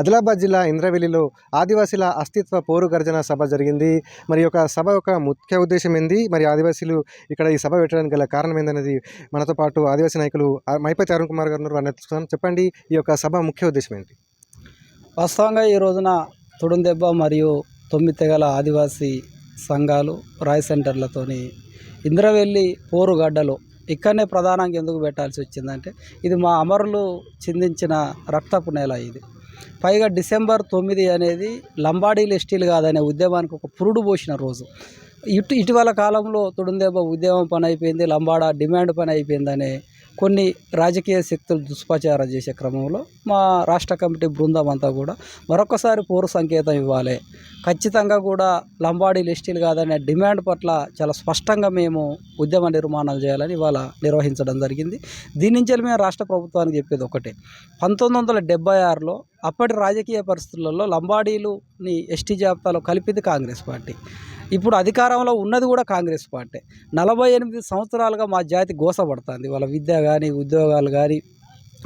ఆదిలాబాద్ జిల్లా ఇంద్రవెల్లిలో ఆదివాసీల అస్తిత్వ పోరు గర్జన సభ జరిగింది. మరి యొక్క సభ యొక్క ముఖ్య ఉద్దేశం ఏంది? మరి ఆదివాసీలు ఇక్కడ ఈ సభ పెట్టడానికి గల కారణం ఏందనేది మనతో పాటు ఆదివాసీ నాయకులు మైపతి అరుణ్ కుమార్ గారు ఉన్నారు. వారిని చెప్పండి ఈ యొక్క సభ ముఖ్య ఉద్దేశం ఏంటి? వాస్తవంగా ఈ రోజున తుడుందెబ్బ మరియు తొమ్మిది తెగల ఆదివాసీ సంఘాలు రాయ్ సెంటర్లతోని ఇంద్రవెల్లి పోరుగడ్డలో ఇక్కడనే ప్రధానంగా ఎందుకు పెట్టాల్సి వచ్చిందంటే ఇది మా అమరులు చిందించిన రక్తపు నేల ఇది. పైగా డిసెంబర్ తొమ్మిది అనేది లంబాడీలు ఎస్టీలు కాదనే ఉద్యమానికి ఒక పురుడు పోసిన రోజు. ఇటు ఇటీవల కాలంలో తుడుందెబ్బ ఉద్యమం పని అయిపోయింది లంబాడ డిమాండ్ పని అయిపోయిందనే కొన్ని రాజకీయ శక్తులు దుష్ప్రచారం చేసే క్రమంలో మా రాష్ట్ర కమిటీ బృందం అంతా కూడా మరొకసారి పోరు సంకేతం ఇవ్వాలి. ఖచ్చితంగా కూడా లంబాడీ లిస్టులు కాదనే డిమాండ్ పట్ల చాలా స్పష్టంగా మేము ఉద్యమ నిర్మాణాలు చేయాలని ఇవాళ నిర్వహించడం జరిగింది. దీని నుంచి మేము రాష్ట్ర ప్రభుత్వానికి చెప్పేది ఒకటే. పంతొమ్మిది వందల డెబ్బై ఆరులో అప్పటి రాజకీయ పరిస్థితులలో లంబాడీలుని ఎస్టీ జాబితాలో కలిపింది కాంగ్రెస్ పార్టీ. ఇప్పుడు అధికారంలో ఉన్నది కూడా కాంగ్రెస్ పార్టీ. నలభై ఎనిమిది సంవత్సరాలుగా మా జాతి గోసపడుతుంది. వాళ్ళ విద్య కానీ ఉద్యోగాలు కానీ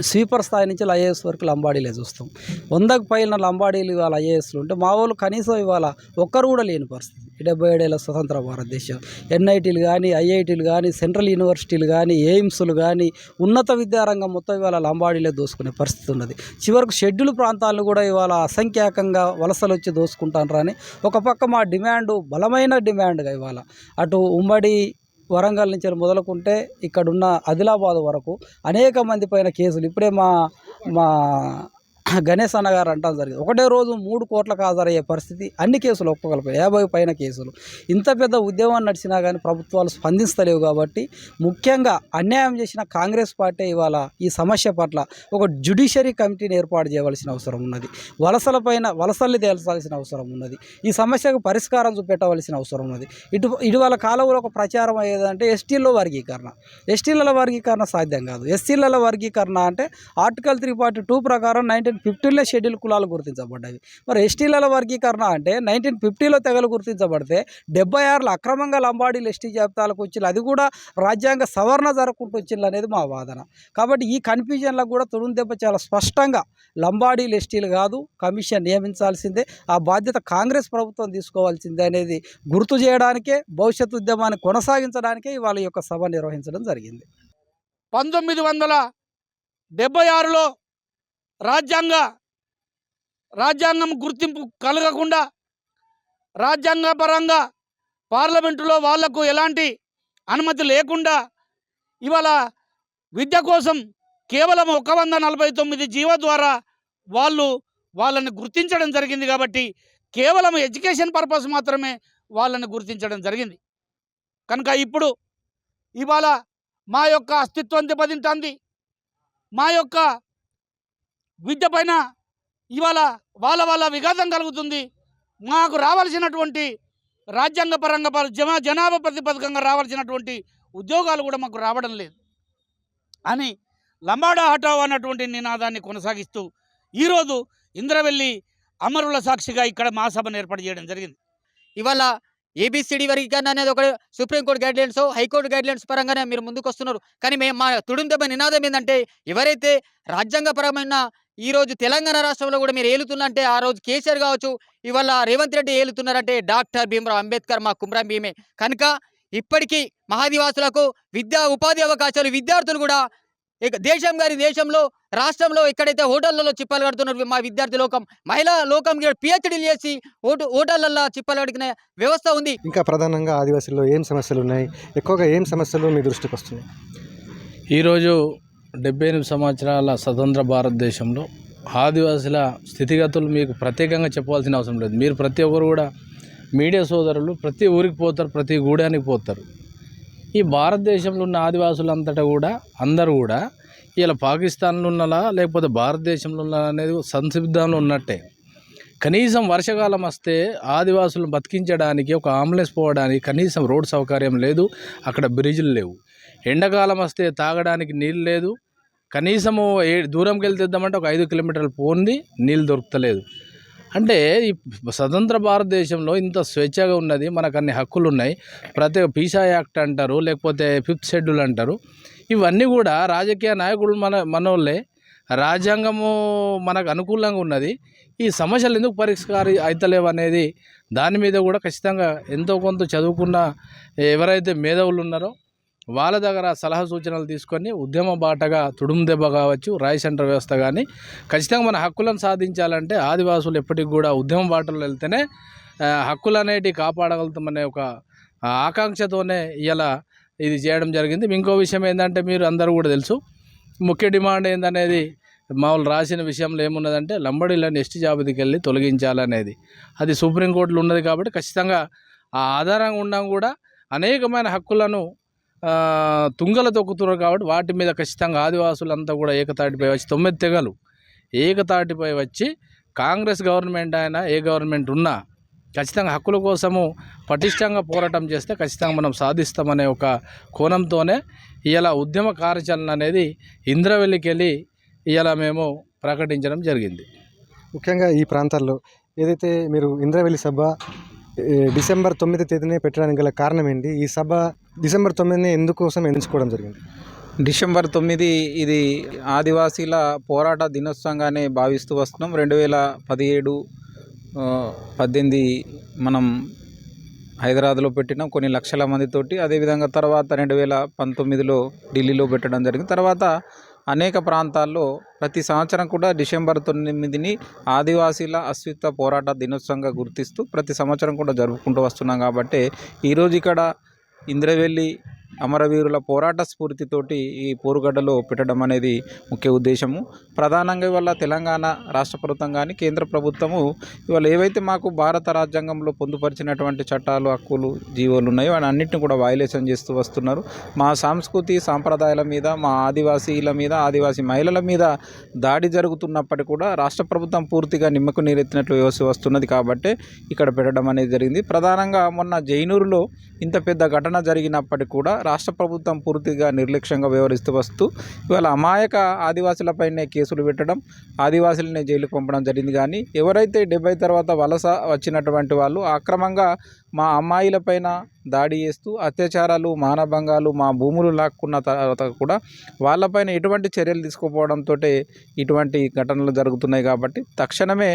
స్వీపర్ స్థాయి నుంచి ఐఏఎస్ వరకు లంబాడీలే చూస్తాం. వందకు పైన లంబాడీలు ఇవాళ ఐఏఎస్లు ఉంటే మా వాళ్ళు కనీసం ఇవాళ ఒక్కరు కూడా లేని పరిస్థితి. డెబ్బై ఏడేళ్ళ స్వతంత్ర భారతదేశం. ఎన్ఐటీలు కానీ ఐఐటీలు కానీ సెంట్రల్ యూనివర్సిటీలు కానీ ఎయిమ్స్లు కానీ ఉన్నత విద్యారంగం మొత్తం ఇవాళ లంబాడీలే దోసుకునే పరిస్థితి ఉన్నది. చివరకు షెడ్యూల్ ప్రాంతాలను కూడా ఇవాళ అసంఖ్యాకంగా వలసలు వచ్చి దోసుకుంటాను అని ఒక పక్క మా డిమాండ్ బలమైన డిమాండ్గా ఇవాళ. అటు ఉమ్మడి వరంగల్ నుంచి మొదలుకుంటే ఇక్కడున్న ఆదిలాబాద్ వరకు అనేక మంది పైన కేసులు. ఇప్పుడే మా మా గణేష్ అన్నగారు అంటాం జరిగింది ఒకటే రోజు మూడు కోట్లకు హాజరయ్యే పరిస్థితి అన్ని కేసులు ఒప్పుకోగలిపాయి యాభై పైన కేసులు. ఇంత పెద్ద ఉద్యమం నడిచినా కానీ ప్రభుత్వాలు స్పందిస్తలేవు కాబట్టి ముఖ్యంగా అన్యాయం చేసిన కాంగ్రెస్ పార్టీ ఇవాళ ఈ సమస్య పట్ల ఒక జ్యుడిషియరీ కమిటీని ఏర్పాటు చేయవలసిన అవసరం ఉన్నది. వలసల పైన వలసల్ని తేల్చాల్సిన అవసరం ఉన్నది. ఈ సమస్యకు పరిష్కారం చూపెట్టవలసిన అవసరం ఉన్నది. ఇటు ఇటీవల కాలంలో ఒక ప్రచారం అయ్యేదంటే ఎస్టీల్లో వర్గీకరణ. ఎస్టీలలో వర్గీకరణ సాధ్యం కాదు. ఎస్సీల వర్గీకరణ అంటే ఆర్టికల్ త్రీ పార్టీ టూ ప్రకారం నైన్టీన్ ఫిఫ్టీన్లో షెడ్యూల్ కులాలు గుర్తించబడ్డాయి. మరి ఎస్టీల వర్గీకరణ అంటే నైన్టీన్ ఫిఫ్టీలో తెగలు గుర్తించబడితే డెబ్బై ఆరులో అక్రమంగా లంబాడీలు ఎస్టీ జాబితాలకు వచ్చి అది కూడా రాజ్యాంగ సవరణ జరగకుండా వచ్చింది అనేది మా వాదన. కాబట్టి ఈ కన్ఫ్యూజన్లకు కూడా తొడుగు దెబ్బ చాలా స్పష్టంగా లంబాడీలు ఎస్టీలు కాదు కమిషన్ నియమించాల్సిందే. ఆ బాధ్యత కాంగ్రెస్ ప్రభుత్వం తీసుకోవాల్సిందే అనేది గుర్తు చేయడానికే భవిష్యత్ ఉద్యమాన్ని కొనసాగించడానికే ఇవాళ యొక్క సభ నిర్వహించడం జరిగింది. పంతొమ్మిది వందల డెబ్బై ఆరులో రాజ్యాంగ రాజ్యాంగం గుర్తింపు కలగకుండా రాజ్యాంగపరంగా పార్లమెంటులో వాళ్ళకు ఎలాంటి అనుమతి లేకుండా ఇవాళ విద్య కోసం కేవలం ఒక వంద నలభై తొమ్మిది జీవో ద్వారా వాళ్ళు వాళ్ళని గుర్తించడం జరిగింది కాబట్టి కేవలం ఎడ్యుకేషన్ పర్పస్ మాత్రమే వాళ్ళని గుర్తించడం జరిగింది. కనుక ఇప్పుడు ఇవాళ మా యొక్క అస్తిత్వం దెబ్బతింటుంది. మా యొక్క విద్య పైన ఇవాళ వాళ్ళ వాళ్ళ విఘాతం కలుగుతుంది. మాకు రావాల్సినటువంటి రాజ్యాంగపరంగా పర- జనా జనాభా ప్రతిపదకంగా రావాల్సినటువంటి ఉద్యోగాలు కూడా మాకు రావడం లేదు. అని లంబాడా హటావ్ అన్నటువంటి నినాదాన్ని కొనసాగిస్తూ ఈరోజు ఇంద్రవెల్లి అమరుల సాక్షిగా ఇక్కడ మహాసభను ఏర్పాటు చేయడం జరిగింది. ఇవాళ ఏబిసిడి వర్గీకరణ అనేది ఒక సుప్రీంకోర్టు గైడ్లైన్స్ హైకోర్టు గైడ్లైన్స్ పరంగానే మీరు ముందుకు వస్తున్నారు కానీ మేము మా తుడుందెబ్బ నినాదం ఏంటంటే ఎవరైతే రాజ్యాంగపరమైన ఈ రోజు తెలంగాణ రాష్ట్రంలో కూడా మీరు ఏలుతున్నంటే ఆ రోజు కేసీఆర్ కావచ్చు ఇవాళ రేవంత్ రెడ్డి ఏలుతున్నారంటే డాక్టర్ భీమరావు అంబేద్కర్ మా కుమ్రం భీమే. కనుక ఇప్పటికీ మహాదివాసులకు విద్యా ఉపాధి అవకాశాలు విద్యార్థులు కూడా ఇక దేశం గారి దేశంలో రాష్ట్రంలో ఎక్కడైతే హోటళ్ళలో చిప్పలు కడుతున్నారు మా విద్యార్థి లోకం మహిళా లోకం పిహెచ్డీలు చేసి హోట హోటళ్ళలో చిప్పలు కడిగిన వ్యవస్థ ఉంది. ఇంకా ప్రధానంగా ఆదివాసీల్లో ఏం సమస్యలు ఉన్నాయి? ఎక్కువగా ఏం సమస్యలు మీ దృష్టికి వస్తున్నాయి? ఈరోజు డెబ్బై ఎనిమిది సంవత్సరాల స్వతంత్ర భారతదేశంలో ఆదివాసుల స్థితిగతులు మీకు ప్రత్యేకంగా చెప్పాల్సిన అవసరం లేదు. మీరు ప్రతి ఒక్కరు కూడా మీడియా సోదరులు ప్రతి ఊరికి పోతారు ప్రతి గూడానికి పోతారు. ఈ భారతదేశంలో ఉన్న ఆదివాసులంతటా కూడా అందరూ కూడా ఇలా పాకిస్తాన్లో ఉన్నలా లేకపోతే భారతదేశంలో ఉన్నలా అనేది సంసిద్ధంలో ఉన్నట్టే. కనీసం వర్షాకాలం వస్తే ఆదివాసులను బతికించడానికి ఒక అంబులెన్స్ పోవడానికి కనీసం రోడ్ సౌకర్యం లేదు అక్కడ బ్రిడ్జ్లు లేవు. ఎండాకాలం వస్తే తాగడానికి నీళ్ళు లేదు కనీసము ఏ దూరంకి వెళ్తేద్దామంటే ఒక ఐదు కిలోమీటర్లు పోంది నీళ్ళు దొరుకుతలేదు. అంటే ఈ స్వతంత్ర భారతదేశంలో ఇంత స్వేచ్ఛగా ఉన్నది మనకు అన్ని హక్కులు ఉన్నాయి ప్రతి పీసా యాక్ట్ అంటారు లేకపోతే ఫిఫ్త్ షెడ్యూల్ అంటారు. ఇవన్నీ కూడా రాజకీయ నాయకులు మన మనోళ్ళే. రాజ్యాంగము మనకు అనుకూలంగా ఉన్నది. ఈ సమస్యలు ఎందుకు పరిష్కారం అవుతలేవు అనేది దాని మీద కూడా ఖచ్చితంగా ఎంతో కొంత చదువుకున్న ఎవరైతే మేధావులు ఉన్నారో వాళ్ళ దగ్గర సలహా సూచనలు తీసుకొని ఉద్యమ బాటగా తుడుము దెబ్బ కావచ్చు రాయి సెంటర్ వ్యవస్థ కానీ ఖచ్చితంగా మన హక్కులను సాధించాలంటే ఆదివాసులు ఎప్పటికి కూడా ఉద్యమ బాటలో వెళ్తేనే హక్కులు అనేటివి కాపాడగలుగుతామనే ఒక ఆకాంక్షతోనే ఇలా ఇది చేయడం జరిగింది. ఇంకో విషయం ఏంటంటే మీరు అందరూ కూడా తెలుసు ముఖ్య డిమాండ్ ఏందనేది మామూలు రాసిన విషయంలో ఏమున్నదంటే లంబడీలను ఎస్టీ జాబితాకి వెళ్ళి తొలగించాలనేది. అది సుప్రీంకోర్టులో ఉన్నది కాబట్టి ఖచ్చితంగా ఆ ఆధారంగా ఉండడం కూడా అనేకమైన హక్కులను తుంగలు తొక్కుతున్నారు కాబట్టి వాటి మీద ఖచ్చితంగా ఆదివాసులంతా కూడా ఏకతాటిపై వచ్చి తొమ్మిది తెగలు. ఏకతాటిపై వచ్చి కాంగ్రెస్ గవర్నమెంట్ అయినా ఏ గవర్నమెంట్ ఉన్నా ఖచ్చితంగా హక్కుల కోసము పటిష్టంగా పోరాటం చేస్తే ఖచ్చితంగా మనం సాధిస్తామనే ఒక కోణంతోనే ఇలా ఉద్యమ కార్యాచరణ అనేది ఇంద్రవెల్లికి వెళ్ళి ఇలా మేము ప్రకటించడం జరిగింది. ముఖ్యంగా ఈ ప్రాంతాల్లో ఏదైతే మీరు ఇంద్రవెల్లి సభ డిసెంబర్ తొమ్మిది తేదీనే పెట్టడానికి గల కారణం ఏంటి? ఈ సభ డిసెంబర్ తొమ్మిదిని ఎందుకోసం ఎంచుకోవడం జరిగింది? డిసెంబర్ తొమ్మిది ఇది ఆదివాసీల పోరాట దినోత్సవంగానే భావిస్తూ వస్తున్నాం. రెండు వేల పదిహేడు పద్దెనిమిది మనం హైదరాబాద్లో పెట్టినాం కొన్ని లక్షల మందితోటి. అదేవిధంగా తర్వాత రెండు వేల పంతొమ్మిదిలో ఢిల్లీలో పెట్టడం జరిగింది. తర్వాత అనేక ప్రాంతాల్లో ప్రతి సంవత్సరం కూడా డిసెంబర్ తొమ్మిదిని ఆదివాసీల అస్తిత్వ పోరాట దినోత్సవంగా గుర్తిస్తూ ప్రతి సంవత్సరం కూడా జరుపుకుంటూ వస్తున్నాం. కాబట్టి ఈరోజు ఇక్కడ ఇంద్రవెల్లి అమరవీరుల పోరాట స్ఫూర్తితోటి ఈ పోరుగడ్డలో పెట్టడం అనేది ముఖ్య ఉద్దేశము. ప్రధానంగా ఇవాళ తెలంగాణ రాష్ట్ర ప్రభుత్వం కానీ కేంద్ర ప్రభుత్వము ఇవాళ ఏవైతే మాకు భారత రాజ్యాంగంలో పొందుపరిచినటువంటి చట్టాలు హక్కులు జీవోలు ఉన్నాయో వాటి అన్నింటిని కూడా వాయులేషన్ చేస్తూ వస్తున్నారు. మా సంస్కృతి సాంప్రదాయాల మీద మా ఆదివాసీల మీద ఆదివాసీ మహిళల మీద దాడి జరుగుతున్నప్పటికీ కూడా రాష్ట్ర ప్రభుత్వం పూర్తిగా నిమ్మకు నీరెత్తినట్లు వ్యవస్థ వస్తున్నది కాబట్టి ఇక్కడ పెట్టడం అనేది జరిగింది. ప్రధానంగా మొన్న జైనూరులో ఇంత పెద్ద ఘటన జరిగినప్పటికీ కూడా రాష్ట్ర ప్రభుత్వం పూర్తిగా నిర్లక్ష్యంగా వ్యవహరిస్తూ వస్తూ ఇవాళ అమాయక ఆదివాసులపైనే కేసులు పెట్టడం ఆదివాసులనే జైలుకు పంపడం జరిగింది. కానీ ఎవరైతే డెబ్బై తర్వాత వలస వచ్చినటువంటి వాళ్ళు అక్రమంగా మా అమ్మాయిలపైన దాడి చేస్తూ అత్యాచారాలు మానభంగాలు మా భూములు లాక్కున్న తర్వాత కూడా వాళ్ళపైన ఎటువంటి చర్యలు తీసుకోపోవడంతో ఇటువంటి ఘటనలు జరుగుతున్నాయి కాబట్టి తక్షణమే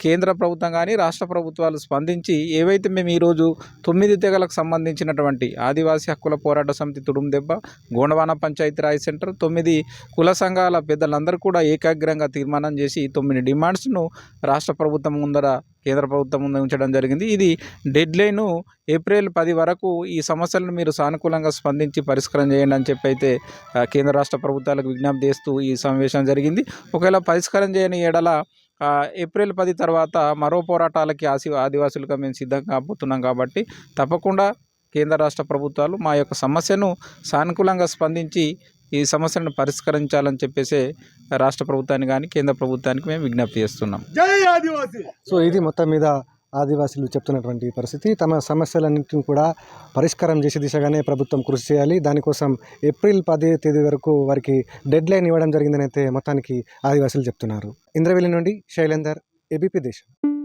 కేంద్ర ప్రభుత్వం కానీ రాష్ట్ర ప్రభుత్వాలు స్పందించి ఏవైతే మేము ఈరోజు తొమ్మిది తెగలకు సంబంధించినటువంటి ఆదివాసీ హక్కుల పోరాట సమితి తుడుం దెబ్బ గోండవాన పంచాయతీరాజ్ సెంటర్ తొమ్మిది కుల సంఘాల పెద్దలందరూ కూడా ఏకాగ్రంగా తీర్మానం చేసి తొమ్మిది డిమాండ్స్ను రాష్ట్ర ప్రభుత్వం ముందర కేంద్ర ప్రభుత్వం ముందు ఉంచడం జరిగింది. ఇది డెడ్లైన్ ఏప్రిల్ పది వరకు ఈ సమస్యలను మీరు సానుకూలంగా స్పందించి పరిష్కారం చేయండి అని చెప్పి అయితే కేంద్ర రాష్ట్ర ప్రభుత్వాలకు విజ్ఞప్తి చేస్తూ ఈ సమావేశం జరిగింది. ఒకవేళ పరిష్కారం చేయని ఎడల ఏప్రిల్ పది తర్వాత మరో పోరాటాలకి ఆసి ఆదివాసులుగా మేము సిద్ధంగా కాబోతున్నాం కాబట్టి తప్పకుండా కేంద్ర రాష్ట్ర ప్రభుత్వాలు మా యొక్క సమస్యను సానుకూలంగా స్పందించి ఈ సమస్యను పరిష్కరించాలని చెప్పేసి రాష్ట్ర ప్రభుత్వాన్ని కానీ కేంద్ర ప్రభుత్వానికి మేము విజ్ఞప్తి చేస్తున్నాం. సో ఇది మొత్తం మీద ఆదివాసీలు చెప్తున్నటువంటి పరిస్థితి. తమ సమస్యలన్నింటిని కూడా పరిష్కారం చేసే దిశగానే ప్రభుత్వం కృషి చేయాలి. దానికోసం ఏప్రిల్ పదే తేదీ వరకు వారికి డెడ్ లైన్ ఇవ్వడం జరిగిందని అయితే మొత్తానికి ఆదివాసీలు చెప్తున్నారు. ఇంద్రవెల్లి నుండి శైలేందర్ ఏబీపీ దేశం.